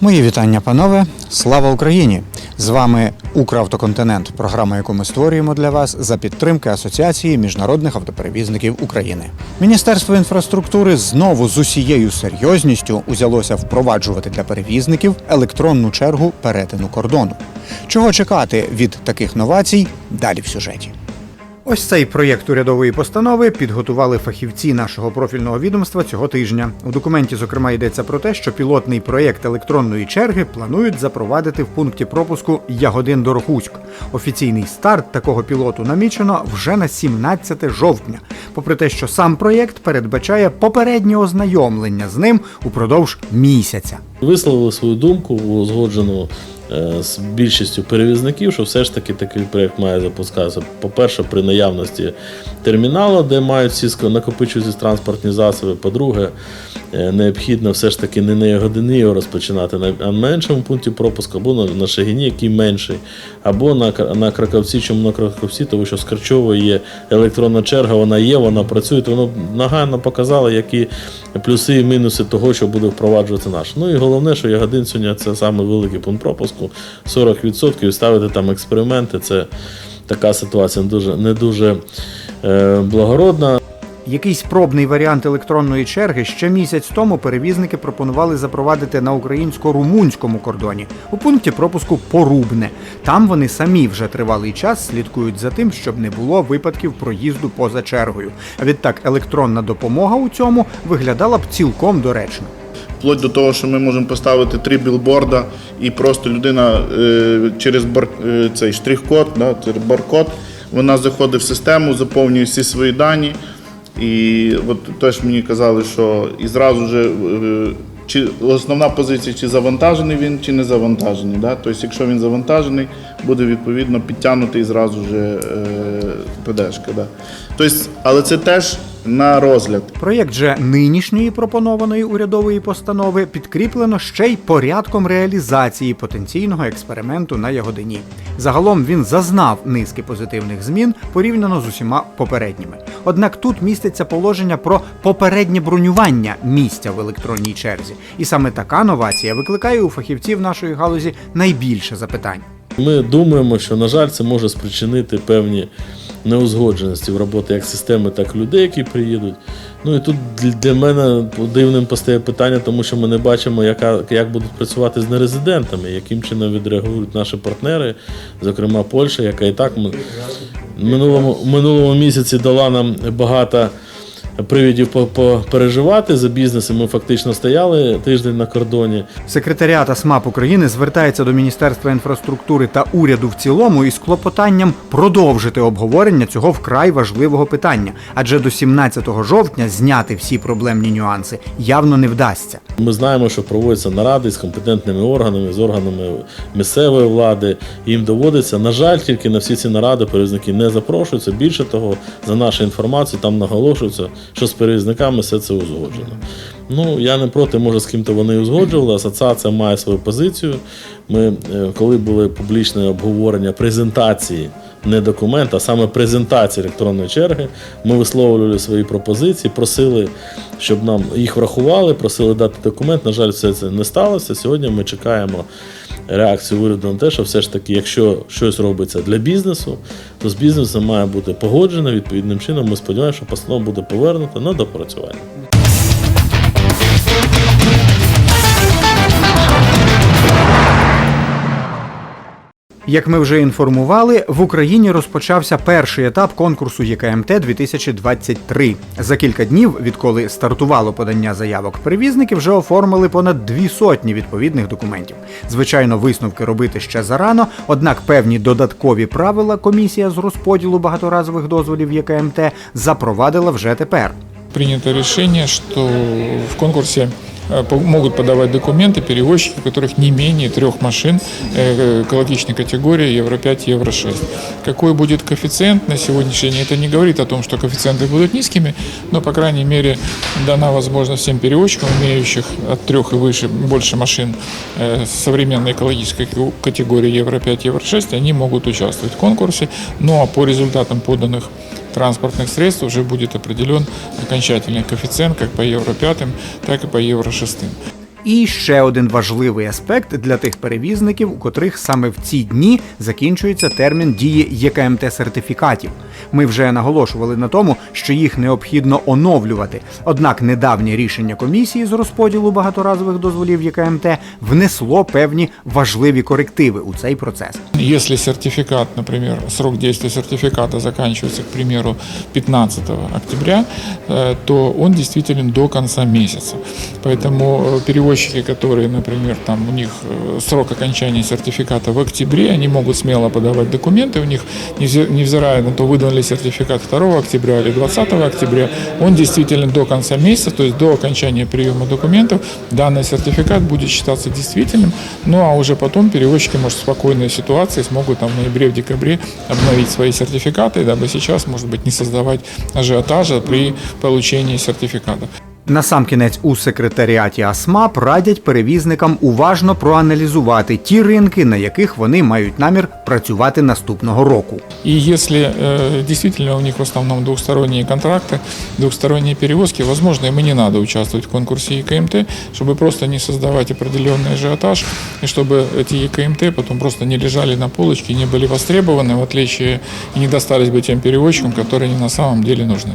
Мої вітання, панове. Слава Україні! З вами Укравтоконтинент, програма, яку ми створюємо для вас за підтримки Асоціації міжнародних автоперевізників України. Міністерство інфраструктури знову з усією серйозністю узялося впроваджувати для перевізників електронну чергу перетину кордону. Чого чекати від таких новацій? Далі в сюжеті. Ось цей проєкт урядової постанови підготували фахівці нашого профільного відомства цього тижня. У документі, зокрема, йдеться про те, що пілотний проєкт електронної черги планують запровадити в пункті пропуску Ягодин Дорохуськ. Офіційний старт такого пілоту намічено вже на 17 жовтня. Попри те, що сам проєкт передбачає попереднє ознайомлення з ним упродовж місяця. Висловили свою думку узгоджену е, з більшістю перевізників, що все ж таки такий проєкт має запускатися. По-перше, при наявності терміналу, де мають всі накопичуватися транспортні засоби. По-друге, е, необхідно все ж таки не на Ягодині його розпочинати на меншому пункті пропуску, або на, Шагіні, який менший, або на, на Краковці, чому на Краковці, тому що з Карчової є електронна черга, вона є, вона працює, воно нагально показало, які плюси і мінуси того, що буде впроваджувати наш. Ну і головне, що Ягодин сьогодні це саме великий пункт пропуску, 40%, і ставити там експерименти, це така ситуація дуже, не дуже е, благородна. Якийсь пробний варіант електронної черги ще місяць тому перевізники пропонували запровадити на українсько-румунському кордоні у пункті пропуску Порубне. Там вони самі вже тривалий час слідкують за тим, щоб не було випадків проїзду поза чергою. А відтак електронна допомога у цьому виглядала б цілком доречно. Вплоть до того, що ми можемо поставити три білборда, і просто людина е, через бар, е, цей штрих-код, да, баркод, вона заходить в систему, заповнює всі свої дані. І от теж мені казали, що і зразу же е, чи основна позиція, чи завантажений він, чи не завантажений. Да? Тобто, якщо він завантажений, буде відповідно підтягнутий зразу же е, ПДшка. Да? Тобто, але це теж на розгляд. Проєкт же нинішньої пропонованої урядової постанови підкріплено ще й порядком реалізації потенційного експерименту на Ягодині. Загалом він зазнав низки позитивних змін порівняно з усіма попередніми. Однак тут міститься положення про попереднє бронювання місця в електронній черзі, і саме така новація викликає у фахівців нашої галузі найбільше запитань. Ми думаємо, що, на жаль, це може спричинити певні неузгодженості в роботі як системи, так і людей, які приїдуть. Ну і тут для- мене дивним постає питання, тому що ми не бачимо, яка, як будуть працювати з нерезидентами, яким чином відреагують наші партнери, зокрема Польща, яка і так м- минулому, минулому місяці дала нам багато. Привідів попереживати за бізнесом. Ми фактично стояли тиждень на кордоні. Секретаріат АСМАП України звертається до Міністерства інфраструктури та уряду в цілому із клопотанням продовжити обговорення цього вкрай важливого питання, адже до 17 жовтня зняти всі проблемні нюанси явно не вдасться. Ми знаємо, що проводяться наради з компетентними органами, з органами місцевої влади. Їм доводиться, на жаль, тільки на всі ці наради перевізники не запрошуються. Більше того, за нашу інформацію, там наголошується, що з перевізниками все це узгоджено. Ну, я не проти, може, з ким-то вони узгоджували. Асоціація має свою позицію. Ми, е, коли були публічне обговорення презентації, не документ, а саме презентації електронної черги, ми висловлювали свої пропозиції, просили, щоб нам їх врахували, просили дати документ. На жаль, все це не сталося. Сьогодні ми чекаємо реакцію уряду на те, що все ж таки, якщо щось робиться для бізнесу, то з бізнесом має бути погоджено відповідним чином. Ми сподіваємося, що постанова буде повернута на допрацювання. Як ми вже інформували, в Україні розпочався перший етап конкурсу ЄКМТ 2023. За кілька днів, відколи стартувало подання заявок, перевізники вже оформили понад дві сотні відповідних документів. Звичайно, висновки робити ще зарано, однак певні додаткові правила комісія з розподілу багаторазових дозволів ЄКМТ запровадила вже тепер. принято решение, что в конкурсе по- могут подавать документы перевозчики, у которых не менее трех машин э, экологичной категории Евро-5, Евро-6. Какой будет коэффициент на сегодняшний день, это не говорит о том, что коэффициенты будут низкими, но, по крайней мере, дана возможность всем перевозчикам, имеющих от трех и выше, больше машин э, современной экологической категории Евро-5, Евро-6, они могут участвовать в конкурсе, ну а по результатам поданных транспортных средств уже будет определен окончательный коэффициент как по Евро-5, так и по Евро-6. І ще один важливий аспект для тих перевізників, у котрих саме в ці дні закінчується термін дії ЄКМТ сертифікатів. Ми вже наголошували на тому, що їх необхідно оновлювати. Однак недавнє рішення комісії з розподілу багаторазових дозволів ЄКМТ внесло певні важливі корективи у цей процес. Если сертификат, например, срок действия сертификата заканчивается, к примеру, 15 октября, э, то он действителен до конца месяца. Поэтому э, перевозчики, которые, например, там у них э, срок окончания сертификата в октябре, они могут смело подавать документы, у них, невзирая на то, выдан ли сертификат 2 октября или 20 октября, он действителен до конца месяца, то есть до окончания приема документов, данный сертификат будет считаться действительным, ну а уже потом перевозчики, может, в спокойной ситуации смогут там в ноябре, в декабре обновить свои сертификаты, дабы сейчас, может быть, не создавать ажиотажа при получении сертификата. Насамкінець у секретаріаті АСМАП радять перевізникам уважно проаналізувати ті ринки, на яких вони мають намір працювати наступного року. И если э, действительно у них в основном двухсторонние контракты, двухсторонние перевозки, возможно, им и не надо участвовать в конкурсе ЕКМТ, чтобы просто не создавать определенный ажиотаж, и чтобы эти ЕКМТ потом просто не лежали на полочке, не были востребованы, в отличие и не достались бы тем перевозчикам, которые они на самом деле нужны.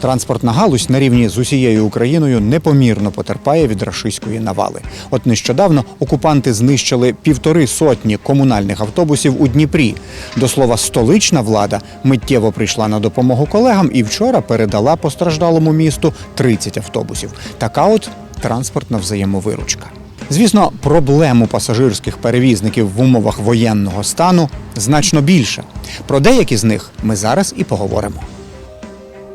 Транспортна галузь на рівні з усією Україною непомірно потерпає від рашистської навали. От нещодавно окупанти знищили півтори сотні комунальних автобусів у Дніпрі. До слова, столична влада миттєво прийшла на допомогу колегам і вчора передала постраждалому місту 30 автобусів. Така от транспортна взаємовиручка. Звісно, проблем у пасажирських перевізників в умовах воєнного стану значно більше. Про деякі з них ми зараз і поговоримо.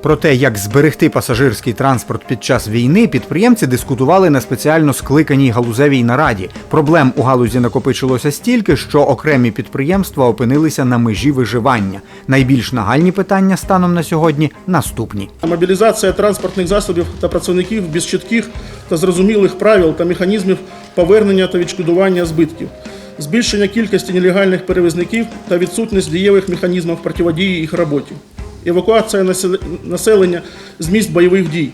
Про те, як зберегти пасажирський транспорт під час війни, підприємці дискутували на спеціально скликаній галузевій нараді. Проблем у галузі накопичилося стільки, що окремі підприємства опинилися на межі виживання. Найбільш нагальні питання станом на сьогодні наступні. Мобілізація транспортних засобів та працівників без чітких та зрозумілих правил та механізмів повернення та відшкодування збитків, збільшення кількості нелегальних перевізників та відсутність дієвих механізмів протидії їх роботі, евакуація населення з місць бойових дій,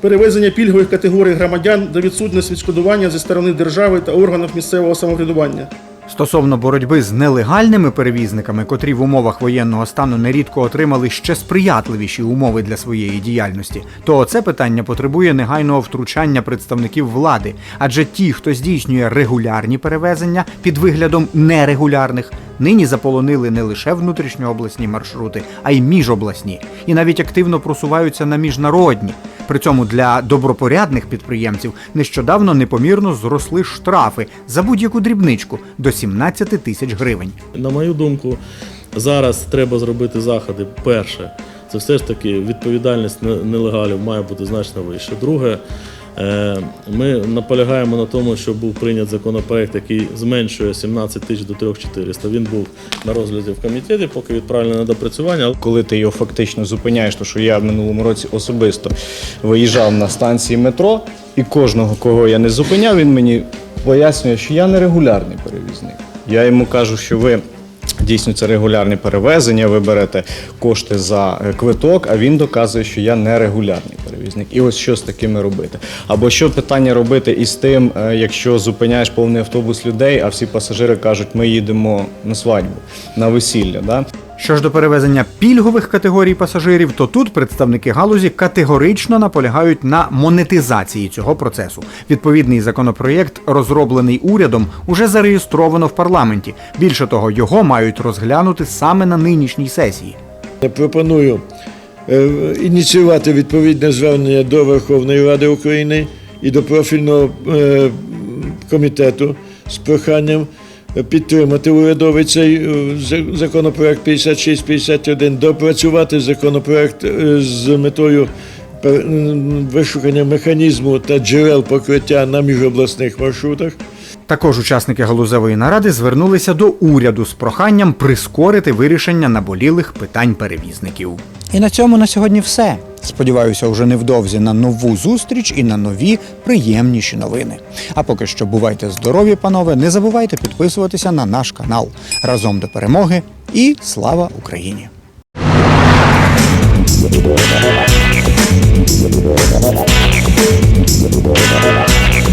перевезення пільгових категорій громадян до відсутності відшкодування зі сторони держави та органів місцевого самоврядування. Стосовно боротьби з нелегальними перевізниками, котрі в умовах воєнного стану нерідко отримали ще сприятливіші умови для своєї діяльності, то це питання потребує негайного втручання представників влади, адже ті, хто здійснює регулярні перевезення під виглядом нерегулярних, нині заполонили не лише внутрішньообласні маршрути, а й міжобласні, і навіть активно просуваються на міжнародні. При цьому для добропорядних підприємців нещодавно непомірно зросли штрафи за будь-яку дрібничку до 17 тисяч гривень. На мою думку, зараз треба зробити заходи. Перше, це все ж таки відповідальність не- нелегалів має бути значно вища. Друге, ми наполягаємо на тому, щоб був прийнят законопроект, який зменшує 17 тисяч до 3400. Він був на розгляді в комітеті, поки відправлений на допрацювання. коли ти його фактично зупиняєш, то що я в минулому році особисто виїжджав на станції метро, і кожного, кого я не зупиняв, він мені пояснює, що я не регулярний перевізник. Я йому кажу, що ви. Це регулярні перевезення, ви берете кошти за е, квиток, а він доказує, що я не регулярний перевізник. І ось що з такими робити. Або що питання робити із тим, е, якщо зупиняєш повний автобус людей, а всі пасажири кажуть, ми їдемо на свадьбу, на весілля. Да? Що ж до перевезення пільгових категорій пасажирів, то тут представники галузі категорично наполягають на монетизації цього процесу. Відповідний законопроєкт, розроблений урядом, уже зареєстровано в парламенті. Більше того, його мають розглянути саме на нинішній сесії. Я пропоную е, ініціювати відповідне звернення до Верховної Ради України і до профільного е, комітету з проханням підтримати урядовий цей е, за- законопроект 5651, допрацювати законопроект е, з метою вишукання механізму та джерел покриття на міжобласних маршрутах. Також учасники галузевої наради звернулися до уряду з проханням прискорити вирішення наболілих питань перевізників. І на цьому на сьогодні все. Сподіваюся, уже невдовзі на нову зустріч і на нові приємніші новини. А поки що бувайте здорові, панове! Не забувайте підписуватися на наш канал. Разом до перемоги і слава Україні! Thank you.